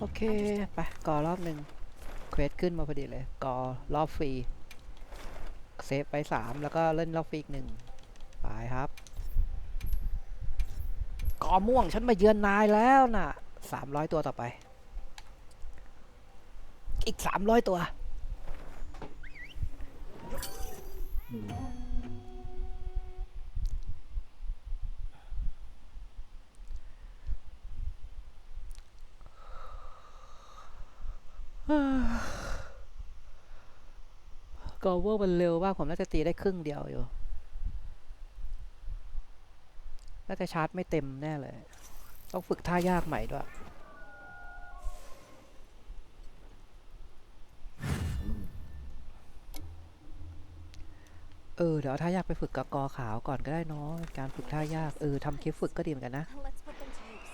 โอเค ไปกอรอบหนึ่งเควสขึ้นมาพอดีเลยกอรอบฟรี เซฟไปสามแล้วก็เล่นรอบฟรีอีกหนึ่งไปครับกอม่วงฉันมาเยือนนายแล้วน่ะสามร้อยตัวต่อไป อีกสามร้อยตัว กอเวอร์มันเร็วมากผมน่าจะตีได้ครึ่งเดียวอยู่ น่าจะชาร์จไม่เต็มแน่เลย ต้องฝึกท่ายากใหม่ด้วยเออเดี๋ยวเอาท่ายากไปฝึกกับกอขาวก่อนก็ได้เนาะการฝึกท่ายากเออทำคลิปฝึกก็ดีเหมือนกันนะ Let's put them to use.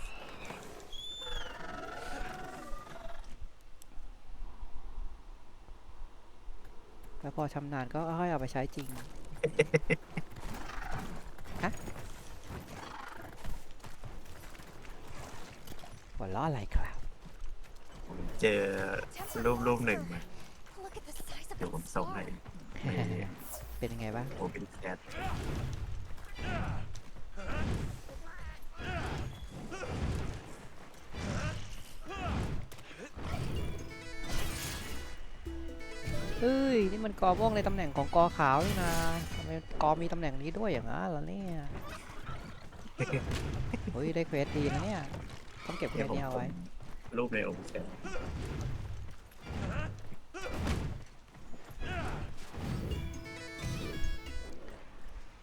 แล้ว พอชำนาญก็ค่อยเอาไปใช้จริงฮะหัวล้ออะไรครับ ผมเจอรูปรูปหนึ่งมา Look at the size of เดี๋ยวผม that ส่งให้ star. ในเป็นยังไงบ้างโอเปนแชท เฮ้ย นี่มันกอม่วงในตำแหน่งของกอขาวนี่นะทำไมกอมีตำแหน่งนี้ด้วยอย่างนั้นเหรอเนี่ย เฮ้ย ได้เควสดีนะเนี่ย ต้องเก็บเควสนี้เอาไว้ รูปในโอเปนแชท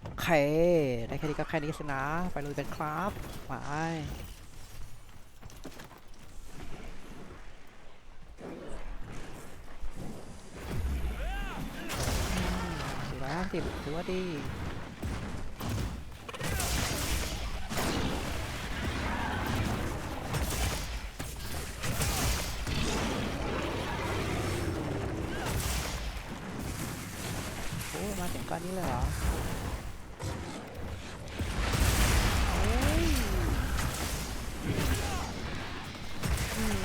โอเค ได้แค่นี้ก็แค่นี้สินะ ไปลุยกันครับไป สิบถือว่าดีโอ้มาถึงก้อนนี้เลยเหรอโอ้ย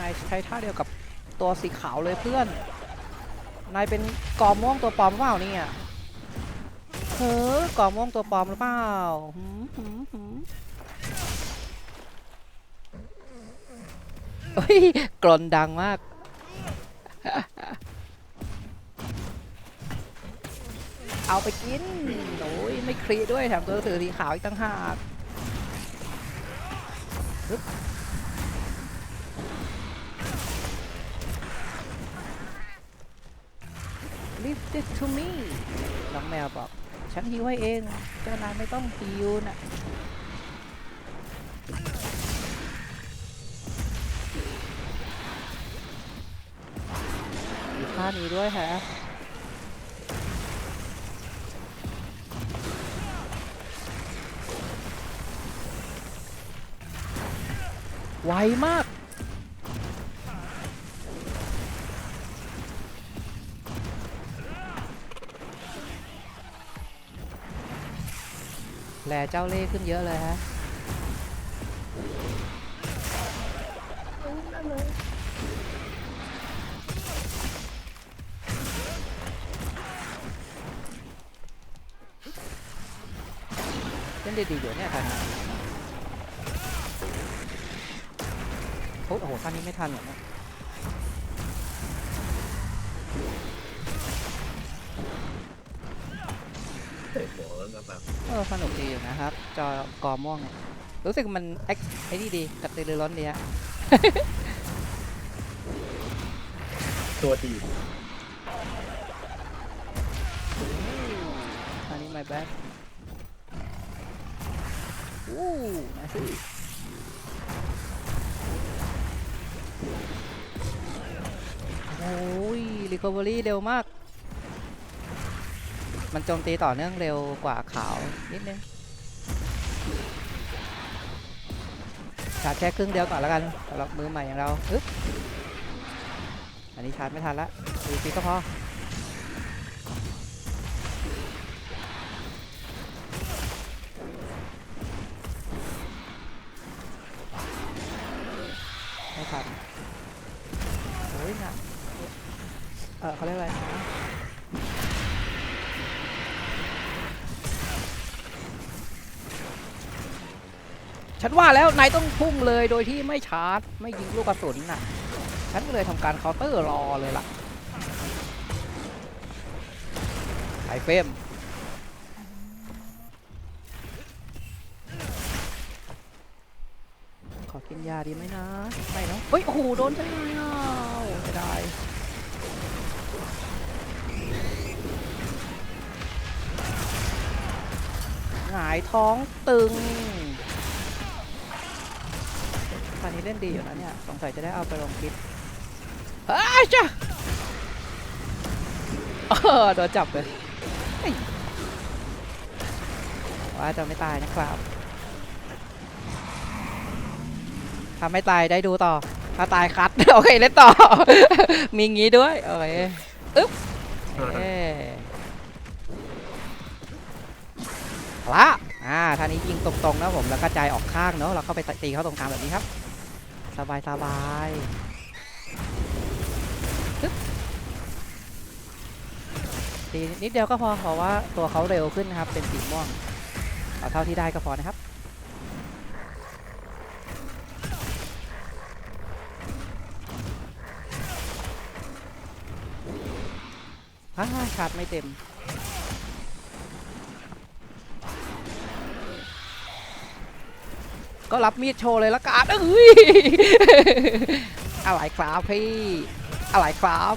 นายใช้ท่าเดียวกับตัวสีขาวเลยเพื่อน นายเป็นกอม่วงตัวปลอมเปล่าเนี่ย เฮ้อกอม่วงตัวปลอมหรือเปล่าหืมหืมหืมเฮ้ยกรนดังมาก เอาไปกินโอ้ยไม่คลีด้วยแถมตัวหนังสือสีขาวอีกตั้งหากปึ๊บ Leave it to me น้องแมวบอก ฉันฮิวให้เอง เจ้านายไม่ต้องฮิวน่ะมีท่านี้ด้วยฮะไวมาก แลเจ้าเล่ขึ้นเยอะเลยฮะเล่นดีๆอยู่เนี่ยทันนโอ้โหท่านนี้ไม่ทันเหรอเนี่ย แล้วแบบเออสนุกดีอยู่นะครับ จอกอม่วงเนี่ยรู้สึกมันเอ็กไอ้นี่ดีกระตือรือร้นดีฮะ ตัวดีอันนี้ my bad อู้นาซิโอ้ย recovery เร็วมาก มันโจมตีต่อเนื่องเร็วกว่าขาวนิดนึงชาร์จแค่ครึ่งเดียวก่อนแล้วกันสำหรับมือใหม่อย่างเราอึ๊บอันนี้ชาร์จไม่ทันละดูปีก็พอไม่ทันงอะเออเขาเรียกอะไร ฉันว่าแล้วนายต้องพุ่งเลยโดยที่ไม่ชาร์จ ไม่ยิงลูกกระสุนน่ะ ฉันก็เลยทำการเคาน์เตอร์รอเลยล่ะไอเฟมขอกินยาดีไหมนะ ไม่เนอะเฮ้ย โอ้โห โดนจังเลยอะไม่ได้หงายท้องตึง ตอนนี้เล่นดีอยู่นะเนี่ย สงสัยจะได้เอาไปลงคลิปเฮ้ยจ้ะเออโดนจับเลยว่าจะไม่ตายนะครับถ้าไม่ตายได้ดูต่อ ถ้าตายคัด โอเค เล่นต่อ มีงี้ด้วย โอเคอึ๊บเอ้เอาละอ่าท่านี้ยิงตรงๆนะผม แล้วกระจายออกข้างเนาะ เราเข้าไปตีเขาตรงกลางแบบนี้ครับ สบายสบายปึ๊บตีนิดเดียวก็พอเพราะว่าตัวเขาเร็วขึ้นนะครับ เป็นสีม่วงเอาเท่าที่ได้ก็พอนะครับฮ่าชาร์จไม่เต็ม ก็รับมีดโชว์เลยละกันเอ้ยอะไรครับพี่อะไรครับ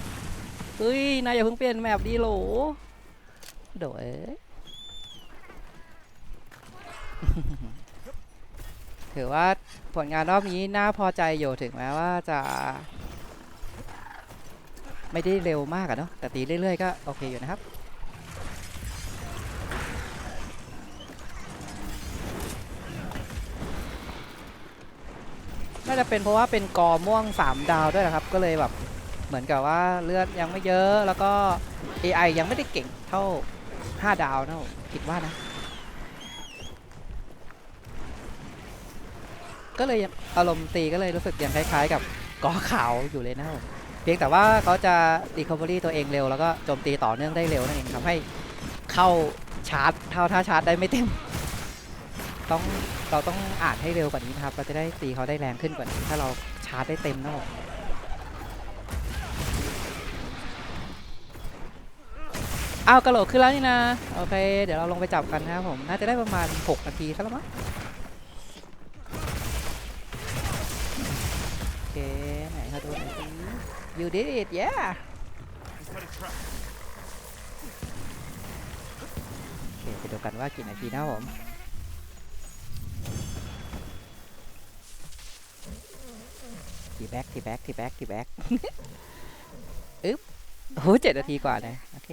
เฮ้ยนายอย่าเพิ่งเปลี่ยนแมปดีโหลโดยถือว่าผลงานรอบนี้น่าพอใจอยู่ถึงแม้ว่าจะ ไม่ได้เร็วมากอะเนาะแต่ตีเรื่อยๆก็โอเคอยู่นะครับ น่าจะเป็นเพราะว่าเป็นกอม่วง 3 ดาวด้วยนะครับ ก็เลยแบบเหมือนกับว่าเลือดยังไม่เยอะแล้วก็ AI ยังไม่ได้เก่งเท่า 5 ดาวนะผมคิดว่านะ ก็เลยอารมณ์ตีก็เลยรู้สึกยังคล้ายๆ กับกอขาวอยู่เลยนะผมเพียงแต่ว่าเขาจะ recovery ตัวเองเร็วแล้วก็โจมตีต่อเนื่องได้เร็วนั่นเองทำให้เข้าชาร์จเท่าถ้าชาร์จได้ไม่เต็ม ต้อง เราต้องอ่านให้เร็วกว่านี้นะครับ เราจะได้ตีเขาได้แรงขึ้นกว่านี้ถ้าเราชาร์จได้เต็มนะผมอ้าวกระโหลกขึ้นแล้วนี่นะ โอเค เดี๋ยวเราลงไปจับกันนะครับผม น่าจะได้ประมาณ 6 นาทีซะแล้วมั้งโอเค ไหนเขาดูหน่อยสิ You did it yeah โอเคไปดูกันว่ากี่นาทีนะผม ทีแบ็กทีแบ็กทีแบ็กทีแบ็กอึ๊บโโหเจ็ดนาทีกว่าเลยโอเค